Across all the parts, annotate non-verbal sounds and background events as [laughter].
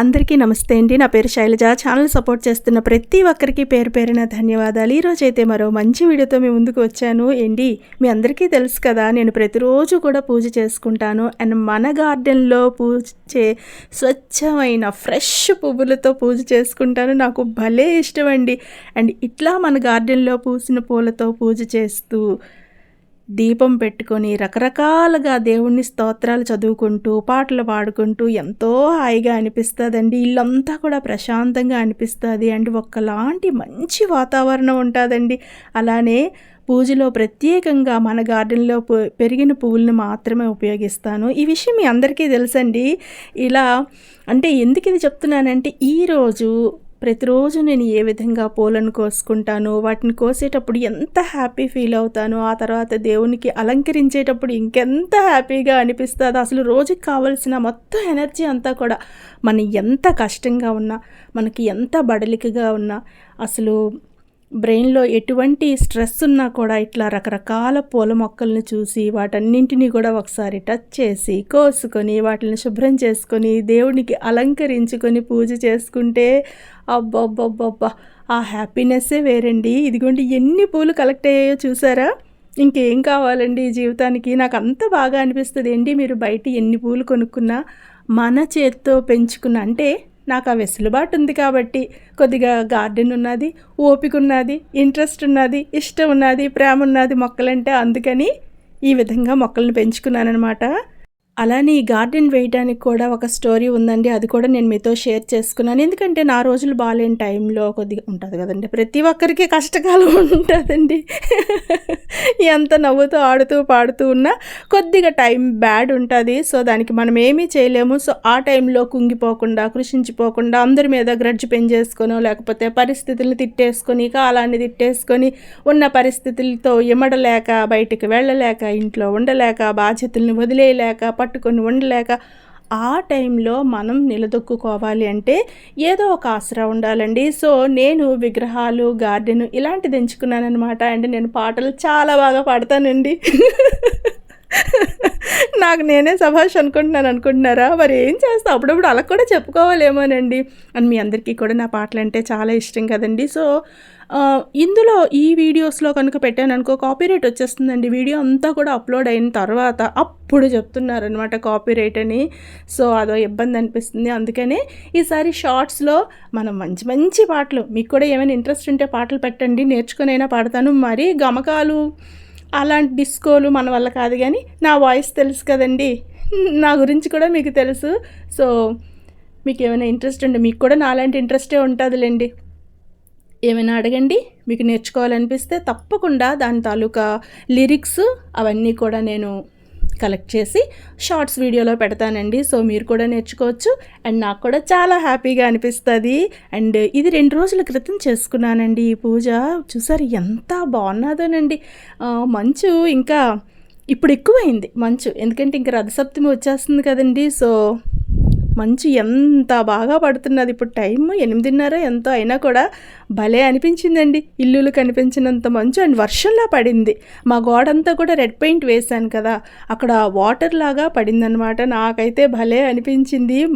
అందరికీ నమస్తే అండి. నా పేరు శైలజ. ఛానల్ సపోర్ట్ చేస్తున్న ప్రతి ఒక్కరికి పేరు పేరిన ధన్యవాదాలు. ఈరోజు అయితే మరో మంచి వీడియోతో మీ ముందుకు వచ్చాను. ఏంటి? మీ అందరికీ తెలుసు కదా నేను ప్రతిరోజు కూడా పూజ చేసుకుంటాను. అండ్ మన గార్డెన్లో పూజ చే స్వచ్ఛమైన ఫ్రెష్ పువ్వులతో పూజ చేసుకుంటాను. నాకు భలే ఇష్టం అండి. అండ్ ఇట్లా మన గార్డెన్లో పూసిన పూలతో పూజ చేస్తూ దీపం పెట్టుకొని రకరకాలుగా దేవుణ్ణి స్తోత్రాలు చదువుకుంటూ పాటలు పాడుకుంటూ ఎంతో హాయిగా అనిపిస్తుందండి. ఇల్లంతా కూడా ప్రశాంతంగా అనిపిస్తుంది. అండ్ ఒక్కలాంటి మంచి వాతావరణం ఉంటుందండి. అలానే పూజలో ప్రత్యేకంగా మన గార్డెన్లో పెరిగిన పువ్వులను మాత్రమే ఉపయోగిస్తాను. ఈ విషయం మీ అందరికీ తెలుసండి. ఇలా అంటే ఎందుకు ఇది చెప్తున్నానంటే ఈరోజు ప్రతిరోజు నేను ఏ విధంగా పూలను కోసుకుంటాను వాటిని కోసేటప్పుడు ఎంత హ్యాపీ ఫీల్ అవుతాను ఆ తర్వాత దేవునికి అలంకరించేటప్పుడు ఇంకెంత హ్యాపీగా అనిపిస్తుంది అసలు రోజుకి కావలసిన మొత్తం ఎనర్జీ అంతా కూడా మనం ఎంత కష్టంగా ఉన్నా మనకి ఎంత బడలికగా ఉన్నా అసలు బ్రెయిన్లో ఎటువంటి స్ట్రెస్ ఉన్నా కూడా ఇట్లా రకరకాల పూల మొక్కల్ని చూసి వాటన్నింటినీ కూడా ఒకసారి టచ్ చేసి కోసుకొని వాటిని శుభ్రం చేసుకొని దేవునికి అలంకరించుకొని పూజ చేసుకుంటే అబ్బబ్బబ్బబ్బా ఆ హ్యాపీనెస్సే వేరండి. ఇదిగోండి ఎన్ని పూలు కలెక్ట్ అయ్యాయో చూసారా? ఇంకేం కావాలండి జీవితానికి? నాకు అంత బాగా అనిపిస్తుంది. ఏంటి మీరు బయట ఎన్ని పూలు కొనుక్కున్నా మన చేత్తో పెంచుకున్న అంటే నాకు ఆ వెసులుబాటు ఉంది కాబట్టి కొద్దిగా గార్డెన్ ఉన్నది ఓపిక ఉన్నది ఇంట్రెస్ట్ ఉన్నది ఇష్టం ఉన్నది ప్రేమ ఉన్నది మొక్కలంటే అందుకని ఈ విధంగా మొక్కలను పెంచుకున్నానమాట అలానే ఈ గార్డెన్ వేయడానికి కూడా ఒక స్టోరీ ఉందండి. అది కూడా నేను మీతో షేర్ చేసుకున్నాను. ఎందుకంటే నా రోజులు బాగాలేని టైంలో కొద్దిగా ఉంటుంది కదండి. ప్రతి ఒక్కరికి కష్టకాలం ఉంటుందండి. ఎంత నవ్వుతూ ఆడుతూ పాడుతూ ఉన్నా కొద్దిగా టైం బ్యాడ్ ఉంటుంది. సో దానికి మనం ఏమీ చేయలేము. సో ఆ టైంలో కుంగిపోకుండా కృషించిపోకుండా అందరి మీద గ్రడ్జ్ పెంచేసుకొని లేకపోతే పరిస్థితులను తిట్టేసుకొని కాలాన్ని తిట్టేసుకొని ఉన్న పరిస్థితులతో ఇమడలేక బయటికి వెళ్ళలేక ఇంట్లో ఉండలేక బాధ్యతల్ని వదిలేయలేక పట్టుకొని ఉండలేక ఆ టైంలో మనం నిలదొక్కుకోవాలి అంటే ఏదో ఒక ఆసరా ఉండాలండి. సో నేను విగ్రహాలు గార్డెను ఇలాంటిది ఎంచుకున్నాను అనమాట అండ్ నేను పాటలు చాలా బాగా పాడతానండి. [laughs] [laughs] నాకు నేనే సభాష్ అనుకుంటున్నాను అనుకుంటున్నారా? మరి ఏం చేస్తా అప్పుడప్పుడు అలా కూడా చెప్పుకోవాలేమోనండి. అని మీ అందరికీ కూడా నా పాటలు అంటే చాలా ఇష్టం కదండి. సో ఇందులో ఈ వీడియోస్లో కనుక పెట్టాను అనుకో కాపీరైట్ వచ్చేస్తుందండి. వీడియో అంతా కూడా అప్లోడ్ అయిన తర్వాత అప్పుడు చెప్తున్నారనమాట కాపీరైట్ అని. సో అదో ఇబ్బంది అనిపిస్తుంది. అందుకనే ఈసారి షార్ట్స్లో మనం మంచి మంచి పాటలు మీకు కూడా ఏమైనా ఇంట్రెస్ట్ ఉంటే పాటలు పెట్టండి. నేర్చుకునైనా పాడతాను. మరి గమకాలు అలాంటి డిస్కోలు మన వల్ల కాదు కానీ నా వాయిస్ తెలుసు కదండి. నా గురించి కూడా మీకు తెలుసు. సో మీకు ఏమైనా ఇంట్రెస్ట్ ఉంటే మీకు కూడా నాలాంటి ఇంట్రెస్టే ఉంటుందిలేండి. ఏమైనా అడగండి. మీకు నేర్చుకోవాలనిపిస్తే తప్పకుండా దాని తాలూకా లిరిక్స్ అవన్నీ కూడా నేను కలెక్ట్ చేసి షార్ట్స్ వీడియోలో పెడతానండి. సో మీరు కూడా నేర్చుకోవచ్చు. అండ్ నాకు కూడా చాలా హ్యాపీగా అనిపిస్తుంది. అండ్ ఇది రెండు రోజుల క్రితం చేసుకున్నానండి ఈ పూజ. చూసారు ఎంత బాగున్నదోనండి. మంచు ఇంకా ఇప్పుడు ఎక్కువైంది. మంచు. ఎందుకంటే ఇంకా రథసప్తమి వచ్చేస్తుంది కదండి. సో మంచు ఎంత బాగా పడుతున్నది. ఇప్పుడు టైం ఎనిమిదిన్నర ఎంతో అయినా కూడా భలే అనిపించిందండి. ఇల్లులు కనిపించినంత మంచు అండ్ వర్షంలా పడింది. మా గోడంతా కూడా రెడ్ పెయింట్ వేశాను కదా. అక్కడ వాటర్ లాగా పడిందనమాట నాకైతే భలే అనిపించింది.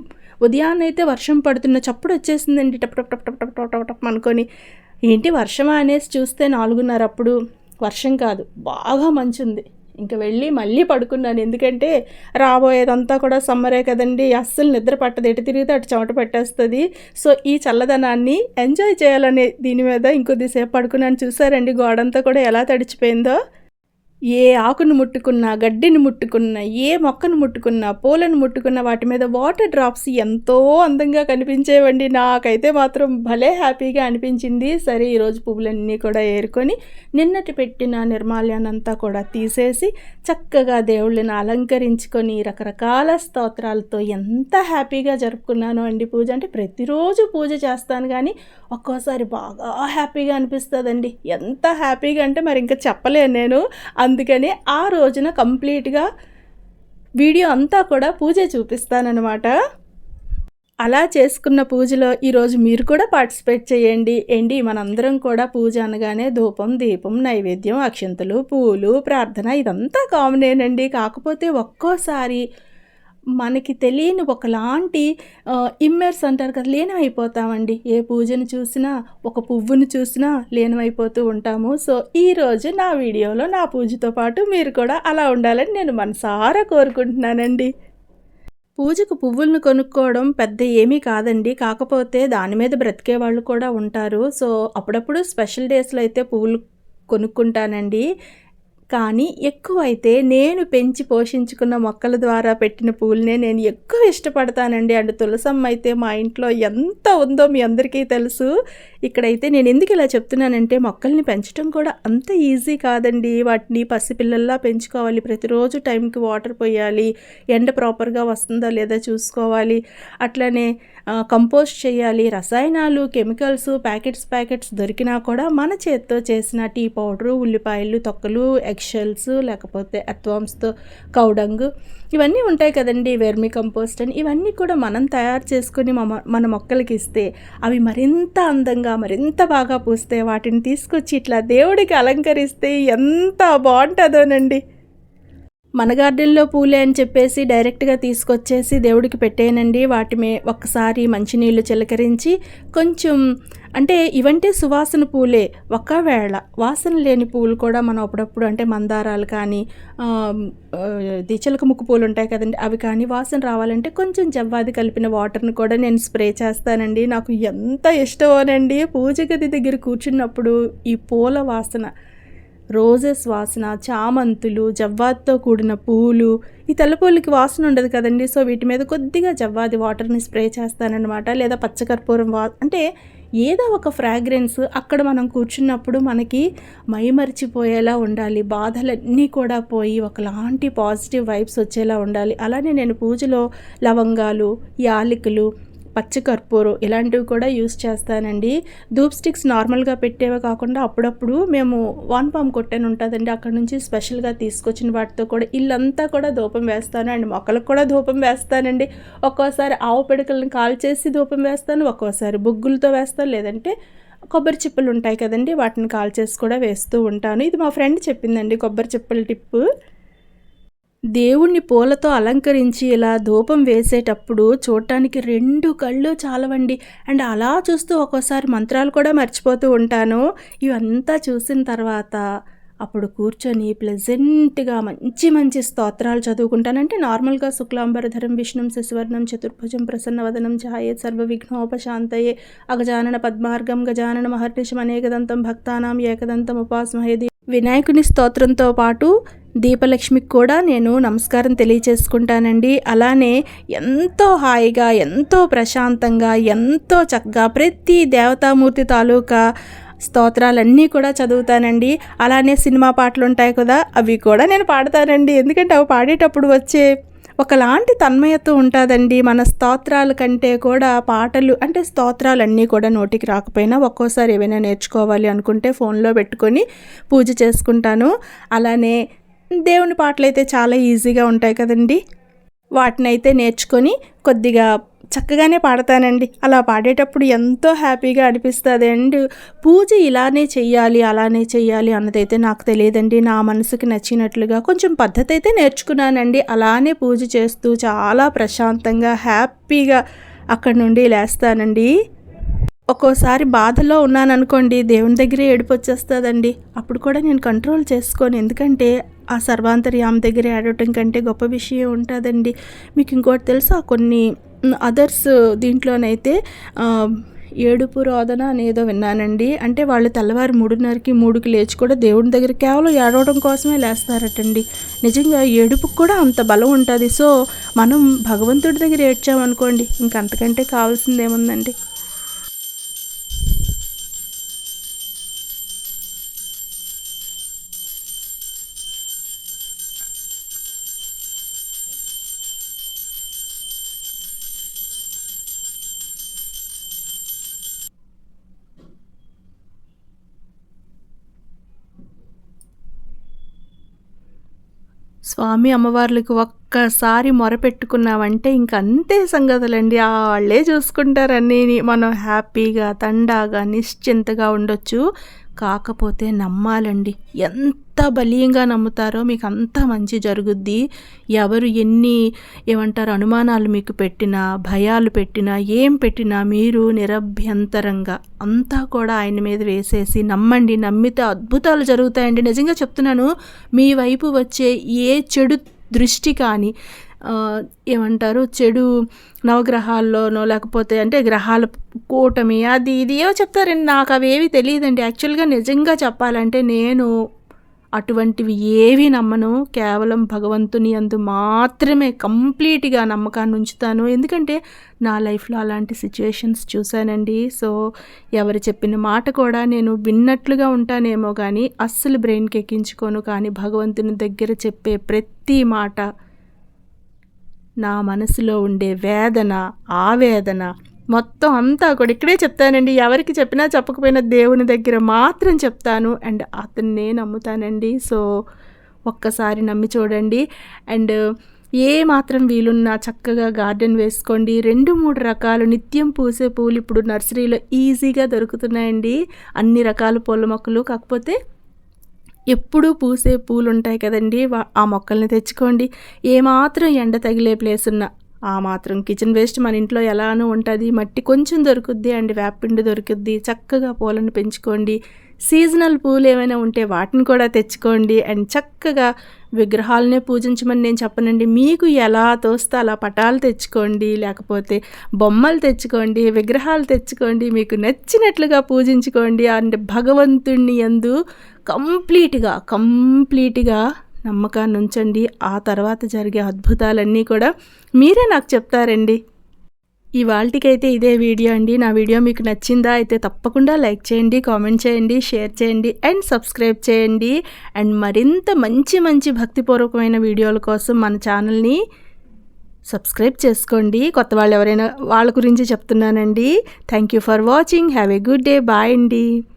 ఉదయాన్నైతే వర్షం పడుతున్న చప్పుడు వచ్చేసిందండి. టప్ టప్ టప్ టప్ టప్ టప్ టప్ అనుకొని. ఏంటి వర్షమా అనేసి చూస్తే నాలుగున్నర అప్పుడు. వర్షం కాదు బాగా మంచుంది. ఇంకా వెళ్ళి మళ్ళీ పడుకున్నాను. ఎందుకంటే రాబోయేదంతా కూడా సమ్మరే కదండి. అస్సలు నిద్ర పట్టదు. ఎటు తిరిగితే అటు చెమట పట్టేస్తుంది. సో ఈ చల్లదనాన్ని ఎంజాయ్ చేయాలనే దీని మీద ఇంకొద్దిసేపు పడుకున్నాను. చూసారండి గోడంతా కూడా ఎలా తడిచిపోయిందో? ఏ ఆకును ముట్టుకున్నా గడ్డిని ముట్టుకున్నా ఏ మొక్కను ముట్టుకున్నా పూలను ముట్టుకున్నా వాటి మీద వాటర్ డ్రాప్స్ ఎంతో అందంగా కనిపించేవండి. నాకైతే మాత్రం భలే హ్యాపీగా అనిపించింది. సరే ఈరోజు పువ్వులన్నీ కూడా ఏరుకొని నిన్నటి పెట్టిన నిర్మాల్యానంతా కూడా తీసేసి చక్కగా దేవుళ్ళని అలంకరించుకొని రకరకాల స్తోత్రాలతో ఎంత హ్యాపీగా జరుపుకున్నాను అండి పూజ. అంటే ప్రతిరోజు పూజ చేస్తాను కానీ ఒక్కోసారి బాగా హ్యాపీగా అనిపిస్తుందండి. ఎంత హ్యాపీగా అంటే మరి ఇంకా చెప్పలేను నేను. అందుకని ఆ రోజున కంప్లీట్గా వీడియో అంతా కూడా పూజ చూపిస్తానన్నమాట. అలా చేసుకున్న పూజలో ఈరోజు మీరు కూడా పార్టిసిపేట్ చేయండి. ఏంటి? మనందరం కూడా పూజ అనగానే ధూపం దీపం నైవేద్యం అక్షంతలు పూలు ప్రార్థన ఇదంతా కామనేనండి. కాకపోతే ఒక్కోసారి మనకి తెలియని ఒకలాంటి ఇమ్మర్స్ అంటారు కదా లీనమైపోతామండి. ఏ పూజను చూసినా ఒక పువ్వును చూసినా లీనమైపోతూ ఉంటాము. సో ఈరోజు నా వీడియోలో నా పూజతో పాటు మీరు కూడా అలా ఉండాలని నేను మనసారా కోరుకుంటున్నానండి. పూజకు పువ్వులను కొనుక్కోవడం పెద్ద ఏమీ కాదండి. కాకపోతే దాని మీద బ్రతికే వాళ్ళు కూడా ఉంటారు. సో అప్పుడప్పుడు స్పెషల్ డేస్లో అయితే పువ్వులు కొనుక్కుంటానండి. కానీ ఎక్కువైతే నేను పెంచి పోషించుకున్న మొక్కల ద్వారా పెట్టిన పూలనే నేను ఎక్కువ ఇష్టపడతానండి. అండ్ తులసమ్మ అయితే మా ఇంట్లో ఎంత ఉందో మీ అందరికీ తెలుసు. ఇక్కడైతే నేను ఎందుకు ఇలా చెప్తున్నానంటే మొక్కల్ని పెంచడం కూడా అంత ఈజీ కాదండి. వాటిని పసిపిల్లల్లా పెంచుకోవాలి. ప్రతిరోజు టైంకి వాటర్ పోయాలి. ఎండ ప్రాపర్గా వస్తుందా లేదా చూసుకోవాలి. అట్లనే కంపోస్ట్ చేయాలి. రసాయనాలు కెమికల్స్ ప్యాకెట్స్ ప్యాకెట్స్ దొరికినా కూడా మన చేత్తో చేసిన టీ పౌడరు ఉల్లిపాయలు తొక్కలు ఎగ్షెల్స్ లేకపోతే అత్వామ్స్తో కౌడంగ్ ఇవన్నీ ఉంటాయి కదండి వెర్మి కంపోస్ట్ అని. ఇవన్నీ కూడా మనం తయారు చేసుకుని మన మొక్కలకి ఇస్తే అవి మరింత అందంగా మరింత బాగా పూస్తే వాటిని తీసుకొచ్చి ఇట్లా దేవుడికి అలంకరిస్తే ఎంత బాగుంటుందోనండి. మన గార్డెన్లో పూలే అని చెప్పేసి డైరెక్ట్గా తీసుకొచ్చేసి దేవుడికి పెట్టేనండి వాటి మే ఒక్కసారి మంచినీళ్ళు చిలకరించి కొంచెం అంటే ఇవంటే సువాసన పూలే. ఒకవేళ వాసన లేని పూలు కూడా మనం అప్పుడప్పుడు అంటే మందారాలు కానీ చిలక ముక్కు పూలు ఉంటాయి కదండి అవి కానీ వాసన రావాలంటే కొంచెం జవ్వాది కలిపిన వాటర్ని కూడా నేను స్ప్రే చేస్తానండి. నాకు ఎంత ఇష్టమోనండి. పూజ గది దగ్గర కూర్చున్నప్పుడు ఈ పూల వాసన రోజెస్ వాసన చామంతులు జవ్వాదితో కూడిన పూలు ఈ తెల్లపూలకి వాసన ఉండదు కదండి. సో వీటి మీద కొద్దిగా జవ్వాది వాటర్ని స్ప్రే చేస్తానన్నమాట. లేదా పచ్చకర్పూరం వా అంటే ఏదో ఒక ఫ్రాగ్రెన్స్ అక్కడ మనం కూర్చున్నప్పుడు మనకి మైమరిచిపోయేలా ఉండాలి. బాధలన్నీ కూడా పోయి ఒకలాంటి పాజిటివ్ వైబ్స్ వచ్చేలా ఉండాలి. అలానే నేను పూజలో లవంగాలు యాలకులు పచ్చికర్పూరం ఇలాంటివి కూడా యూస్ చేస్తానండి. ధూప్ స్టిక్స్ నార్మల్గా పెట్టేవే కాకుండా అప్పుడప్పుడు మేము వాన్ పామ్ కొట్టని ఉంటుందండి. అక్కడ నుంచి స్పెషల్గా తీసుకొచ్చిన వాటితో కూడా ఇల్లంతా కూడా ధూపం వేస్తాను అండ్. మొక్కలకు కూడా ధూపం వేస్తానండి. ఒక్కోసారి ఆవు పిడకలను కాల్ చేసి ధూపం వేస్తాను ఒక్కోసారి బుగ్గులతో వేస్తాను. లేదంటే కొబ్బరి చిప్పలు ఉంటాయి కదండి వాటిని కాల్ చేసి కూడా వేస్తూ ఉంటాను. ఇది మా ఫ్రెండ్ చెప్పిందండి కొబ్బరి చిప్పల టిప్పు. దేవుణ్ణి పూలతో అలంకరించి ఇలా ధూపం వేసేటప్పుడు చూడటానికి రెండు కళ్ళు చాలవండి. అండ్ అలా చూస్తూ ఒక్కోసారి మంత్రాలు కూడా మర్చిపోతూ ఉంటాను. ఇవంతా చూసిన తర్వాత అప్పుడు కూర్చొని ప్లెజెంట్గా మంచి మంచి స్తోత్రాలు చదువుకుంటానంటే నార్మల్గా శుక్లాంబరధరం విష్ణుం శశివర్ణం చతుర్భుజం ప్రసన్నవదనం ఛాయే సర్వ విఘ్నోపశాంతయే అగజానన పద్మార్గం గజానన మహర్నిషం అనేకదంతం భక్తానాం ఏకదంతం ఉపాస్మహేది. వినాయకుని స్తోత్రంతో పాటు దీపలక్ష్మికి కూడా నేను నమస్కారం తెలియచేసుకుంటానండి. అలానే ఎంతో హాయిగా ఎంతో ప్రశాంతంగా ఎంతో చక్కగా ప్రతి దేవతామూర్తి తాలూకా స్తోత్రాలన్నీ కూడా చదువుతానండి. అలానే సినిమా పాటలు ఉంటాయి కదా అవి కూడా నేను పాడతానండి. ఎందుకంటే అవి పాడేటప్పుడు వచ్చే ఒకలాంటి తన్మయత్వం ఉంటుందండి. మన స్తోత్రాల కంటే కూడా పాటలు అంటే స్తోత్రాలన్నీ కూడా నోటికి రాకపోయినా ఒక్కోసారి ఏమైనా నేర్చుకోవాలి అనుకుంటే ఫోన్లో పెట్టుకొని పూజ చేసుకుంటాను. అలానే దేవుని పాటలు అయితే చాలా ఈజీగా ఉంటాయి కదండి. వాటినైతే నేర్చుకొని కొద్దిగా చక్కగానే పాడతానండి. అలా పాడేటప్పుడు ఎంతో హ్యాపీగా అనిపిస్తుంది. అండ్ పూజ ఇలానే చెయ్యాలి అలానే చెయ్యాలి అన్నదైతే నాకు తెలియదండి. నా మనసుకి నచ్చినట్లుగా కొంచెం పద్ధతి అయితే నేర్చుకున్నానండి. అలానే పూజ చేస్తూ చాలా ప్రశాంతంగా హ్యాపీగా అక్కడ నుండి లేస్తానండి. ఒక్కోసారి బాధలో ఉన్నాను అనుకోండి దేవుని దగ్గరే ఏడుపు వచ్చేస్తుందండి అప్పుడు కూడా నేను కంట్రోల్ చేసుకోను ఎందుకంటే ఆ సర్వాంతర్యామ దగ్గర ఏడవటం కంటే గొప్ప విషయం ఉంటుందండి. మీకు ఇంకోటి తెలుసా? కొన్ని అదర్స్ దీంట్లోనైతే ఏడుపు రోదన అనేదో విన్నానండి. అంటే వాళ్ళు తెల్లవారు మూడున్నరకి మూడుకి లేచి కూడా దేవుని దగ్గర కేవలం ఏడవడం కోసమే లేస్తారటండి. నిజంగా ఏడుపుకి కూడా అంత బలం ఉంటుంది. సో మనం భగవంతుడి దగ్గర ఏడ్చామనుకోండి ఇంకంతకంటే కావాల్సింది స్వామి అమ్మవార్లకు ఒక్కసారి మొరపెట్టుకున్నామంటే ఇంక అంతే సంగతులండి. వాళ్ళే చూసుకుంటారన్నీ మనం హ్యాపీగా తండాగా నిశ్చింతగా ఉండొచ్చు. కాకపోతే నమ్మాలండి. ఎంత బలీయంగా నమ్ముతారో మీకు అంత మంచి జరుగుద్ది. ఎవరు ఎన్ని ఏమంటారు అనుమానాలు మీకు పెట్టినా భయాలు పెట్టినా ఏం పెట్టినా మీరు నిరభ్యంతరంగా. అంతా కూడా ఆయన మీద వేసేసి నమ్మండి నమ్మితే అద్భుతాలు జరుగుతాయండి. నిజంగా చెప్తున్నాను మీ వైపు వచ్చే ఏ చెడు దృష్టి కానీ ఏమంటారు చెడు నవగ్రహాల్లోనో లేకపోతే అంటే గ్రహాల కూటమి అది ఇది ఏవో చెప్తారండి. నాకు అవేవి తెలియదండి. యాక్చువల్గా నిజంగా చెప్పాలంటే నేను అటువంటివి ఏవి నమ్మను. కేవలం భగవంతుని అందు మాత్రమే కంప్లీట్గా నమ్మకాన్ని ఉంచుతాను. ఎందుకంటే నా లైఫ్లో అలాంటి సిచ్యువేషన్స్ చూశానండి. సో ఎవరు చెప్పిన మాట కూడా నేను విన్నట్లుగా ఉంటానేమో కానీ అస్సలు బ్రెయిన్కి ఎక్కించుకోను. కానీ భగవంతుని దగ్గర చెప్పే ప్రతి మాట నా మనసులో ఉండే వేదన ఆవేదన మొత్తం అంతా కూడా ఇక్కడే చెప్తానండి. ఎవరికి చెప్పినా చెప్పకపోయినా దేవుని దగ్గర మాత్రం చెప్తాను. అండ్ అతన్నే నమ్ముతానండి. సో ఒక్కసారి నమ్మి చూడండి. అండ్ ఏ మాత్రం వీలున్నా చక్కగా గార్డెన్ వేసుకోండి. రెండు మూడు రకాలు నిత్యం పూసే పూలు ఇప్పుడు నర్సరీలో ఈజీగా దొరుకుతున్నాయండి. అన్ని రకాల పూల మొక్కలు. కాకపోతే ఎప్పుడూ పూసే పూలు ఉంటాయి కదండి. వా- ఆ మొక్కల్ని తెచ్చుకోండి. ఏమాత్రం ఎండ తగిలే ప్లేస్ ఉన్నా ఆ మాత్రం కిచెన్ వేస్ట్. మన ఇంట్లో ఎలానూ ఉంటుంది. మట్టి కొంచెం దొరుకుద్ది అండ్. వేపిండి దొరుకుద్ది. చక్కగా పూలను పెంచుకోండి. సీజనల్ పూలు ఏమైనా ఉంటే వాటిని కూడా తెచ్చుకోండి. అండ్ చక్కగా విగ్రహాలనే పూజించమని నేను చెప్పనండి. మీకు ఎలా తోస్తే అలా పటాలు తెచ్చుకోండి. లేకపోతే బొమ్మలు తెచ్చుకోండి. విగ్రహాలు తెచ్చుకోండి. మీకు నచ్చినట్లుగా పూజించుకోండి. అండ్ భగవంతుణ్ణి ఎందు కంప్లీట్గా కంప్లీట్గా నమ్మకాన్ని ఉంచండి. ఆ తర్వాత జరిగే అద్భుతాలన్నీ కూడా మీరే నాకు చెప్తారండి. ఇవాళకైతే ఇదే వీడియో అండి. నా వీడియో మీకు నచ్చిందా అయితే తప్పకుండా లైక్ చేయండి కామెంట్ చేయండి షేర్ చేయండి అండ్ సబ్స్క్రైబ్ చేయండి. అండ్ మరింత మంచి మంచి భక్తిపూర్వకమైన వీడియోల కోసం మన ఛానల్ని సబ్స్క్రైబ్ చేసుకోండి. కొత్త వాళ్ళు ఎవరైనా వాళ్ళ గురించి చెప్తున్నానండి. Thank you for watching. Have a good day. Bye అండి.